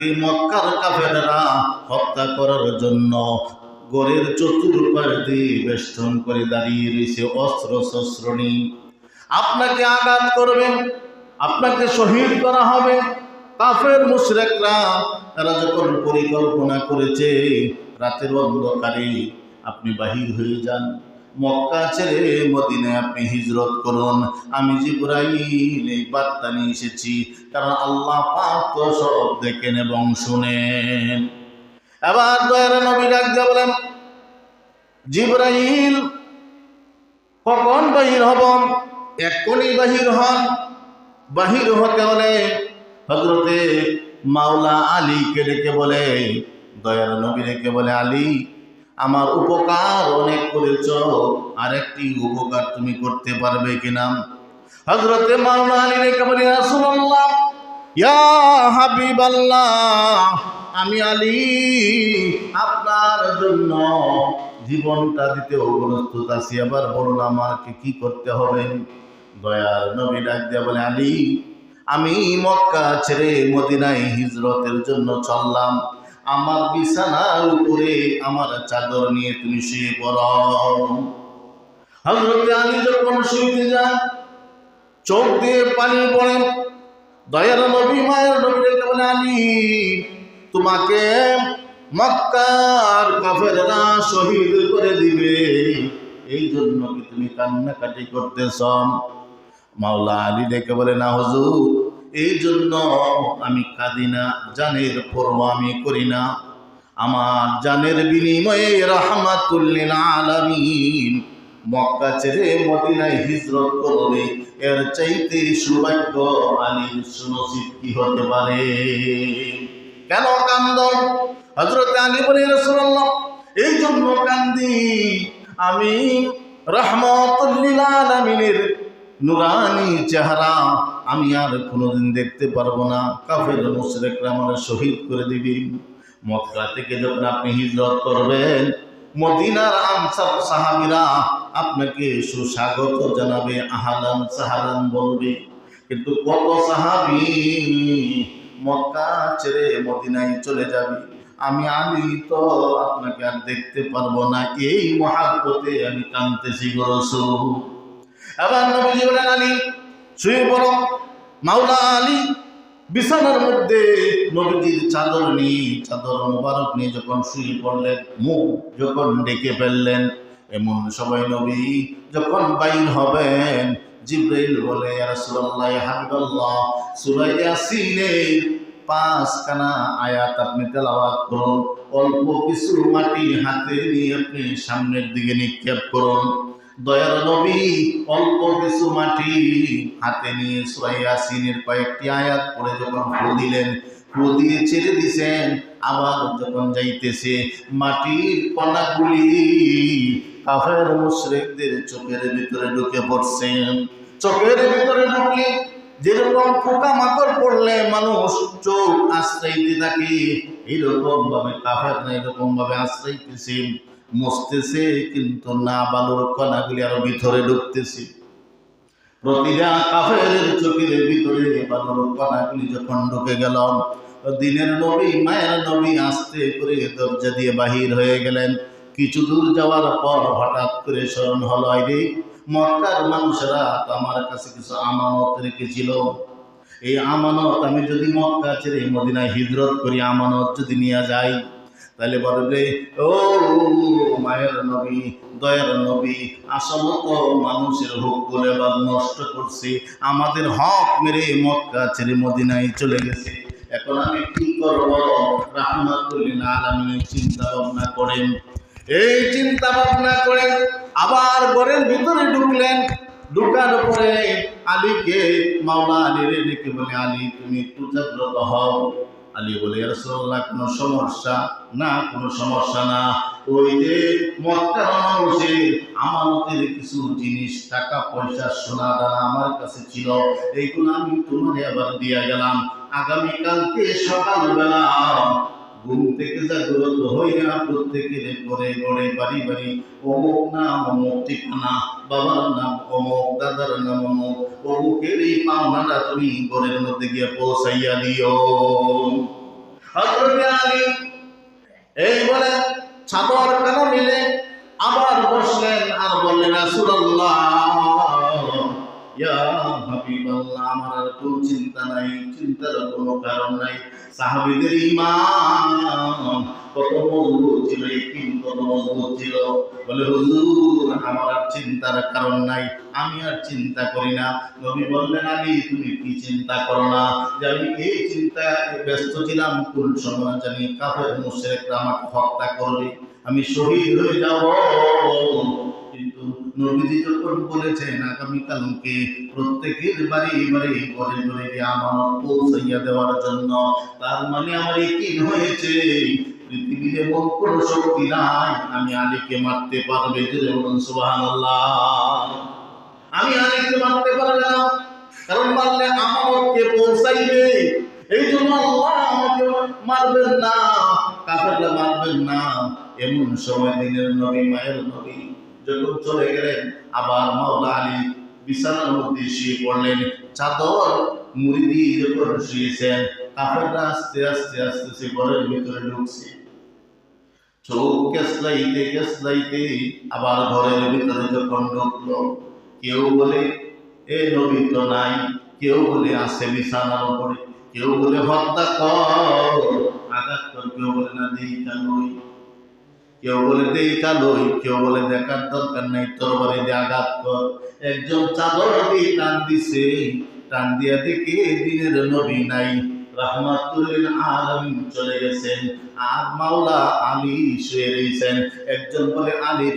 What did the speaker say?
এই মক্কার কাফেরেরা হত্যা করার জন্য গড়ের চতুর্পাশ দিয়ে বেষ্টন করে দাঁড়িয়ে রয়েছে অস্ত্র শস্ত্র আপনাকে আঘাত করবেন আপনাকে শহীদ করা হবে। কাফের মুশরেকরা তারা যখন পরিকল্পনা করেছে, রাতের অন্ধকারে আপনি বাহির হয়ে যান। মক্কা ছেড়ে মদিনায় আপনি হিজরত করুন। আমি জিব্রাইল এই বার্তা নিয়ে এসেছি। কারণ আল্লাহ পাক তো সব দেখেন এবং শুনেন। এবার দয়ার নবী ডাক দিয়ে বলেন, জিব্রাইল, কখন বাহির হব? এক্ষুনি বাহির হন। বাহির হতে হলে হজরতে মাওলা আলীকে ডেকে বলে, দয়ার নবী ডেকে বলে, আলী আমার উপকার অনেক করেছ আর একটি উপকার তুমি করতে পারবে কিনা? হজরতে আলী ইয়া আমি আলী, আপনার জন্য জীবনটা দিতে প্রস্তুত আছি। আবার বলুন, আমাকে কি করতে হবে? দয়ার নবী ডাক দিয়া বলে, আলী, আমি মক্কা ছেড়ে মদিনায় হিজরতের জন্য চললাম। আমার বিছানার উপরে আমার চাদর নিয়ে তুমি শুয়ে পড়ো। হজরতে আলী যখন শুইতে যান, চোখ দিয়ে পানি পড়ে দয়ার নবী, মায়ের নবী রেখে বলে, আলী, তোমাকে মক্কার কাফেররা শহীদ করে দিবে। এই জন্য কি তুমি কান্নাকাটি করতেছ? মাওলা আলী ডেকে বলে, না হুজুর এই জন্য আমি কাঁদি না, জানের পর্ব আমি করি না। আমার জানের বিনিময়ে রাহমাতুল্লিল আলামিন মক্কা ছেড়ে মদিনায় হিজরত করবে। এর চাইতে সৌভাগ্য আলীর সুনসিব কি হতে পারে? কেন কান্দ? হজরত আলী বলে এই জন্য কান্দি। আমি রহমতুল্লিল আলামিনের নুরানি চেহারা আমি আর কোনোদিন দেখতে পারব না। কাফের মুশরেকরা আমার শহীদ করে দিবি। মক্কা থেকে যখন আপনি হিজরত করবেন, মদিনার আনসার সাহাবিরা আপনাকে সুস্বাগত জানাবে, আহালান সাহালান বলবে। কিন্তু কত সাহাবি মক্কা ছেড়ে মদিনায় চলে যাবে? আমি আলী তো আপনাকে আর দেখতে পারব না। এই মহাব্বতে আমি কাঁদতেছি গরসু এবার নবীজি বলেন, আলী শুয়ে পড়ো মাওলা আলী বিছানার মধ্যে নবীজির চাদর নিয়ে, চাদর মোবারক নিয়ে যখন শুয়ে পড়লেন, মুখ যখন ডেকে ফেললেন, এমন সবাই নবী যখন বাইর হবেন, জিব্রাইল বলে রাসূলুল্লাহ হাবিবাল্লাহ, সূরা ইয়াসিনের পাঁচখানা আয়াত আপনি তেলাওয়াত করুন। অল্প কিছু মাটি হাতে নিয়ে আপনি সামনের দিকে নিক্ষেপ করুন। দয়ার নবী, অল্প কিছু মাটি হাতে নিয়ে কয়েকটি আয়াত পরে যখন দিলেন দিয়ে ছেড়ে দিছেন, আবার যখন যাইতেছে, মাটির কণাগুলি কাফের মুশরিকদের চোখের ভিতরে ঢুকে পড়ছেন চোখের ভিতরে ঢুকে যেরকম পোকা মাকড় পড়লে মানুষ চোখ আশ্রয়তে থাকে এইরকম ভাবে কাফের এরকম ভাবে আশ্রয়তেছে। মসতেছে, কিন্তু না বালুর কণাগুলি আরও ভিতরে ঢুকতেছে। প্রতিটা কাফের চোখের ভিতরে বালুর কণাগুলি যখন ঢুকে গেল, দিনের নবী, মায়ের নবী আসতে করে দরজা দিয়ে বাহির হয়ে গেলেন। কিছু দূর যাওয়ার পর হঠাৎ করে স্মরণ হলো রে মক্কার মানুষেরা আমার কাছে কিছু আমানত রেখেছিল। এই আমানত আমি যদি মক্কা ছেড়ে মদিনায় হিজরত করি, আমানত যদি নিয়ে যাই, তাহলে বলবে, ও মায়ের নবী, দয়ার নবী আসলে তো মানুষের হক বলে নষ্ট করছে। আমাদের হক মেরে মক্কা ছেড়ে মদিনায় চলে গেছে। এখন আমি কি করব? রাহমাতুল্লিল আলামিনের চিন্তা ভাবনা করেন। এই চিন্তা ভাবনা করে আবার ঘরের ভিতরে ঢুকলেন। ঢুকার পরে আলীকে, মাওলা আলীর ডেকে বলে, আলী, তুমি একটু জাগ্রত হও। আলী বলে রসল্লাহ কোনো সমস্যা না, কোনো সমস্যা না। ওই যে মক্কার মানুষের আমানতের কিছু জিনিস, টাকা, পয়সা, সোনা, দানা আমার কাছে ছিল। এইগুলো আমি তোমারে আবার দিয়া গেলাম। আগামীকালকে সকালবেলা ঘুম থেকে জাগ্রত হইয়া প্রত্যেকের ঘরে ঘরে বাড়ি বাড়ি অমুক নাম, অমুক ঠিকানা, বাবার নাম অমুক, দাদার নাম অমুক, অমুকের এই পাওনাটা তুমি ঘরের মধ্যে গিয়ে পৌঁছাইয়া দিও। এই ছাতর কানা মিলে? আবার বসলেন আর বললেন, রাসূলুল্লাহ, ইয়া হাবিবাল্লাহ আমার আর কোনো চিন্তা নাই, চিন্তার কোনো কারণ নাই। ঈমান কত বলে, হুজুর, আমার আর চিন্তার কারণ নাই, আমি আর চিন্তা করি না। নবী বললেন, আলী, তুমি কি চিন্তা করো না? যে আমি এই চিন্তায় ব্যস্ত ছিলাম, কোন সময় জানি কাফের, মুশরিকরা আমাকে হত্যা করবে। আমি শহীদ হয়ে যাব। নবীজি যখন বলেছেন আগামীকালকে প্রত্যেকের বাড়ি বাড়ি, ঘরে ঘরে আমানত পৌঁছাইয়া দেওয়ার জন্য। তার মানে আমার কি হয়েছে কোন শক্তি নাই, আমি আলীকে মারতে পারবে আমি আলীকে মারতে পারবে না, কারণ মারলে পৌঁছাইবে? এই জন্য আল্লাহ আমাকে মারবেন না, কাফেররা মারবেন না। এমন সময় দিনের নবী, মায়ের নবী যখন চলে গেলেন। আবার মাওলা আলী বিছানার মধ্যে শুয়ে পড়লেন। চাদর মুড়ি দিয়ে যখন শুয়েছেন। কাফেররা আস্তে আস্তে আস্তে সে ঘরের ভিতরে ঢুকছে। চোখ কেসলাইতে কেসলাইতে আবার ঘরের ভিতরে যখন কেউ বলে, এ নবী তো নাই। কেউ বলে আছে বিছানার উপরে। কেউ বলে, হত্যা কর। আঘাত কর কেউ বলে, না, দেই কালই কেউ বলে, দেই কালই কেউ বলে, দেখার দরকার নাই তরবারি দিয়ে আঘাত কর। একজন চাদর দিয়ে টান দিছে, টান দিয়া দেখে দিনের নবী নাই। রাহমাতুল্লিল আলামিন চলে গেছেন, আর মাওলা আলী শুয়ে রয়েছেন একজন বলে আলীর